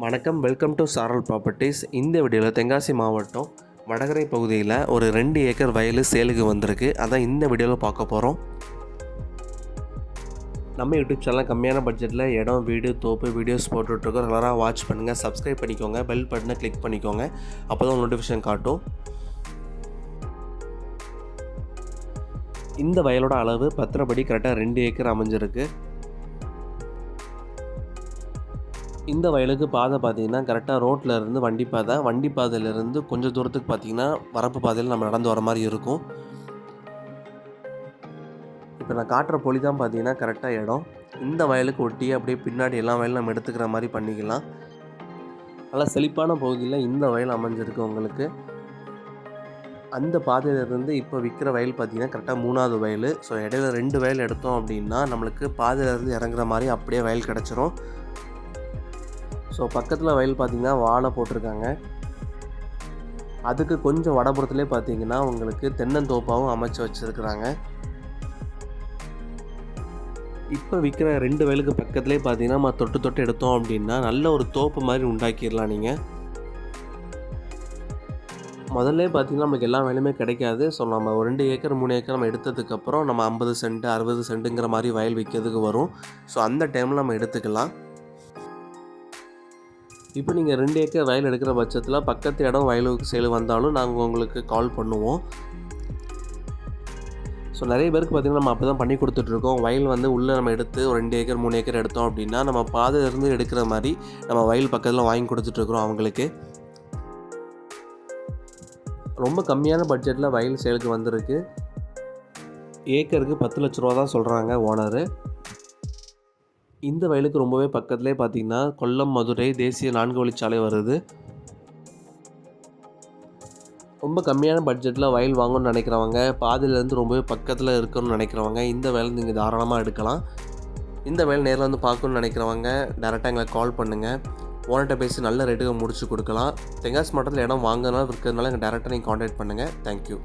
வணக்கம் welcome to சாரல் properties இந்த வீடியோவில் தென்காசி மாவட்டம் வடகரை பகுதியில் ஒரு ரெண்டு ஏக்கர் வயல் சேலுக்கு வந்திருக்கு. அதான் இந்த வீடியோவில் பார்க்க போகிறோம் நம்ம யூடியூப் சேனல் கம்மியான பட்ஜெட்டில் இடம் வீடு தோப்பு வீடியோஸ் போட்டுட்ருக்கோம். ரெகுலராக வாட்ச் பண்ணுங்கள் சப்ஸ்கிரைப் பண்ணிக்கோங்க பெல் பட்டனை கிளிக் பண்ணிக்கோங்க. அப்போ தான் நோட்டிஃபிகேஷன் காட்டும். இந்த வயலோட அளவு பத்திரப்படி கரெக்டாக ரெண்டு ஏக்கர் அமைஞ்சிருக்கு. இந்த வயலுக்கு பாதை பார்த்தீங்கன்னா கரெக்டாக ரோட்டில் இருந்து வண்டி பாதை. வண்டி பாதையிலேருந்து கொஞ்சம் தூரத்துக்கு பார்த்தீங்கன்னா வரப்பு பாதையில் நம்ம நடந்து வர மாதிரி இருக்கும். இப்போ நான் காட்டுற பொலி தான் பார்த்தீங்கன்னா கரெக்டாக இடம். இந்த வயலுக்கு ஒட்டி அப்படியே பின்னாடி எல்லா வயலும் நம்ம எடுத்துக்கிற மாதிரி பண்ணிக்கலாம். நல்லா செழிப்பான பகுதியில் இந்த வயல் அமைஞ்சிருக்கு உங்களுக்கு. அந்த பாதையிலேருந்து இப்போ விற்கிற வயல் பார்த்தீங்கன்னா கரெக்டாக மூணாவது வயல். ஸோ இடையில ரெண்டு வயல் எடுத்தோம் அப்படின்னா நம்மளுக்கு பாதையிலேருந்து இறங்குற மாதிரி அப்படியே வயல் கிடச்சிரும். ஸோ பக்கத்தில் வயல் பார்த்தீங்கன்னா வாழை போட்டிருக்காங்க. அதுக்கு கொஞ்சம் வடபுறத்துலேயே பார்த்தீங்கன்னா உங்களுக்கு தென்னந்தோப்பாகவும் அமைச்சு வச்சுருக்குறாங்க. இப்போ விற்கிற ரெண்டு வயலுக்கு பக்கத்துலேயே பார்த்தீங்கன்னா நம்ம தொட்டு தொட்டு எடுத்தோம் அப்படின்னா நல்ல ஒரு தோப்பு மாதிரி உண்டாக்கிடலாம் நீங்கள் முதல்ல பார்த்தீங்கன்னா நமக்கு எல்லா வேலையுமே கிடைக்காது. ஸோ நம்ம ஒரு ரெண்டு ஏக்கர் மூணு ஏக்கர் நம்ம எடுத்ததுக்கப்புறம் நம்ம ஐம்பது சென்ட் அறுபது சென்ட்டுங்கிற மாதிரி வயல் விற்கிறதுக்கு வரும். ஸோ அந்த டைமில் நம்ம எடுத்துக்கலாம். இப்போ நீங்கள் ரெண்டு ஏக்கர் வயல் எடுக்கிற பட்சத்தில் பக்கத்து இடம் வயலுக்கு சேல் வந்தாலும் நாங்கள் உங்களுக்கு கால் பண்ணுவோம். ஸோ நிறைய பேருக்கு பார்த்திங்கன்னா நம்ம அப்போ தான் பண்ணி கொடுத்துட்ருக்கோம். வயல் வந்து உள்ளே நம்ம எடுத்து ஒரு ரெண்டு ஏக்கர் மூணு ஏக்கர் எடுத்தோம் அப்படின்னா நம்ம பாதையிலேருந்து எடுக்கிற மாதிரி நம்ம வயல் பக்கத்தில் வாங்கி கொடுத்துட்ருக்குறோம் அவங்களுக்கு. ரொம்ப கம்மியான பட்ஜெட்டில் வயல் சேலுக்கு வந்திருக்கு. ஏக்கருக்கு பத்து லட்ச ரூபா தான் சொல்கிறாங்க ஓனரு. இந்த வயலுக்கு ரொம்பவே பக்கத்துலேயே பார்த்தீங்கன்னா கொல்லம் மதுரை தேசிய நான்கு வழிச்சாலை வருது. ரொம்ப கம்மியான பட்ஜெட்டில் வயல் வாங்கணும்னு நினைக்கிறவங்க பாதியிலேருந்து ரொம்பவே பக்கத்தில் இருக்கணும்னு நினைக்கிறவங்க இந்த வயல் நீங்கள் தாராளமாக எடுக்கலாம். இந்த வயல் நேரில் வந்து பார்க்கணுன்னு நினைக்கிறவங்க டேரெக்டாக எங்களை கால் பண்ணுங்கள் ஓனர்கிட்ட பேசி நல்ல ரேட்டுக்கு முடிச்சு கொடுக்கலாம். தெங்காசி மாவட்டத்தில் இடம் வாங்கினாலும் இருக்கிறதுனால எங்கள் டேரெக்டாக நீங்கள் காண்டாக்ட் பண்ணுங்கள் தேங்க்யூ